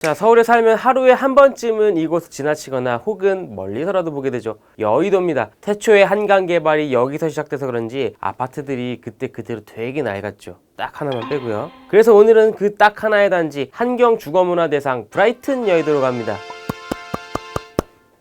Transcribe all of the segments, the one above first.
자, 서울에 살면 하루에 한 번쯤은 이곳을 지나치거나 혹은 멀리서라도 보게 되죠. 여의도입니다. 태초에 한강 개발이 여기서 시작돼서 그런지 아파트들이 그때 그대로 되게 낡았죠. 딱 하나만 빼고요. 그래서 오늘은 그 딱 하나의 단지 한경 주거문화대상 브라이튼 여의도로 갑니다.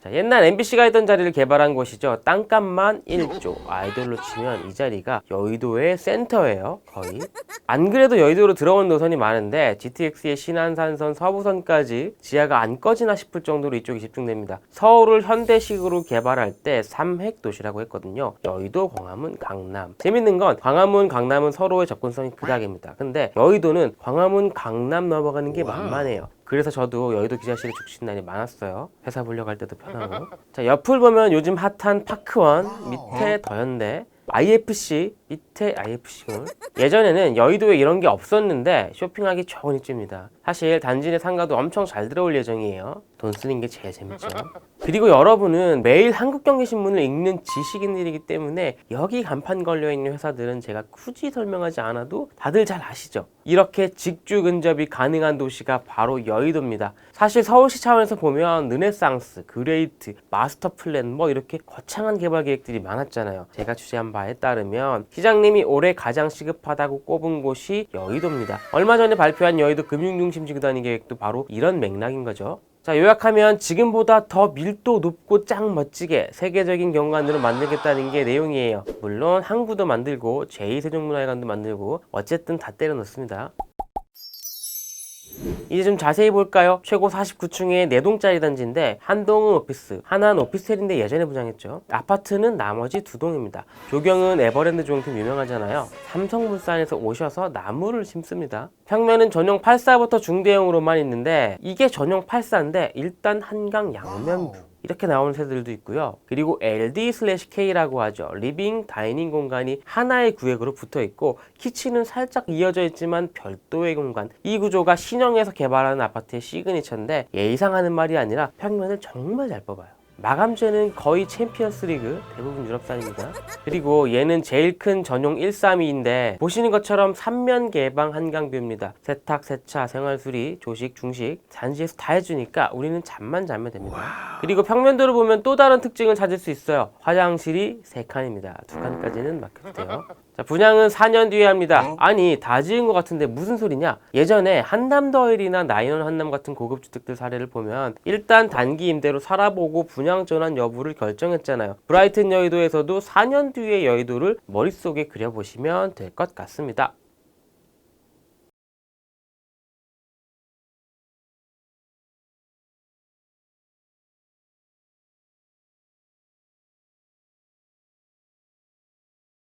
자, 옛날 MBC가 있던 자리를 개발한 곳이죠. 땅값만 1조. 아이돌로 치면 이 자리가 여의도의 센터예요. 거의. 안 그래도 여의도로 들어온 노선이 많은데 GTX의 신안산선 서부선까지 지하가 안 꺼지나 싶을 정도로 이쪽이 집중됩니다. 서울을 현대식으로 개발할 때 삼획 도시라고 했거든요. 여의도, 광화문, 강남. 재밌는 건 광화문, 강남은 서로의 접근성이 극악입니다. 근데 여의도는 광화문, 강남 넘어가는 게 만만해요. 그래서 저도 여의도 기자실에 죽신 날이 많았어요. 회사 불려갈 때도 편하고. 자, 옆을 보면 요즘 핫한 파크원, 밑에 더현대, IFC, 밑에 IFC몰. 예전에는 여의도에 이런 게 없었는데 쇼핑하기 좋은 입지입니다. 사실 단지 내 상가도 엄청 잘 들어올 예정이에요. 돈 쓰는 게 제일 재밌죠. 그리고 여러분은 매일 한국경제신문을 읽는 지식인들이기 때문에 여기 간판 걸려있는 회사들은 제가 굳이 설명하지 않아도 다들 잘 아시죠? 이렇게 직주 근접이 가능한 도시가 바로 여의도입니다. 사실 서울시 차원에서 보면 르네상스, 그레이트, 마스터 플랜 뭐 이렇게 거창한 개발 계획들이 많았잖아요. 제가 취재한 바에 따르면 시장님이 올해 가장 시급하다고 꼽은 곳이 여의도입니다. 얼마 전에 발표한 여의도 금융중심 지구단위 계획도 바로 이런 맥락인 거죠. 자, 요약하면 지금보다 더 밀도 높고 짱 멋지게 세계적인 경관으로 만들겠다는 게 내용이에요. 물론 항구도 만들고 제2세종문화회관도 만들고 어쨌든 다 때려 넣습니다. 이제 좀 자세히 볼까요? 최고 49층의 4동짜리 단지인데 한 동은 오피스, 하나는 오피스텔인데 예전에 분양했죠. 아파트는 나머지 두 동입니다. 조경은 에버랜드 조경팀 유명하잖아요. 삼성물산에서 오셔서 나무를 심습니다. 평면은 전용 84부터 중대형으로만 있는데 이게 전용 84인데 일단 한강 양면부. 이렇게 나오는 세대들도 있고요. 그리고 LD/K라고 하죠. 리빙 다이닝 공간이 하나의 구획으로 붙어 있고 키친은 살짝 이어져 있지만 별도의 공간. 이 구조가 신형에서 개발하는 아파트의 시그니처인데 예의상하는 말이 아니라 평면을 정말 잘 뽑아요. 마감재는 거의 챔피언스 리그 대부분 유럽산입니다. 그리고 얘는 제일 큰 전용 132인데 보시는 것처럼 3면 개방 한강뷰입니다. 세탁, 세차, 생활수리, 조식, 중식 단지에서 다 해주니까 우리는 잠만 자면 됩니다. 그리고 평면도를 보면 또 다른 특징을 찾을 수 있어요. 화장실이 3칸입니다. 2칸까지는 막혔대요. 자, 분양은 4년 뒤에 합니다. 아니, 다 지은 것 같은데 무슨 소리냐? 예전에 한남더일이나 나인원 한남 같은 고급 주택들 사례를 보면 일단 단기 임대로 살아보고 분양 전환 여부를 결정했잖아요. 브라이튼 여의도에서도 4년 뒤의 여의도를 머릿속에 그려보시면 될 것 같습니다.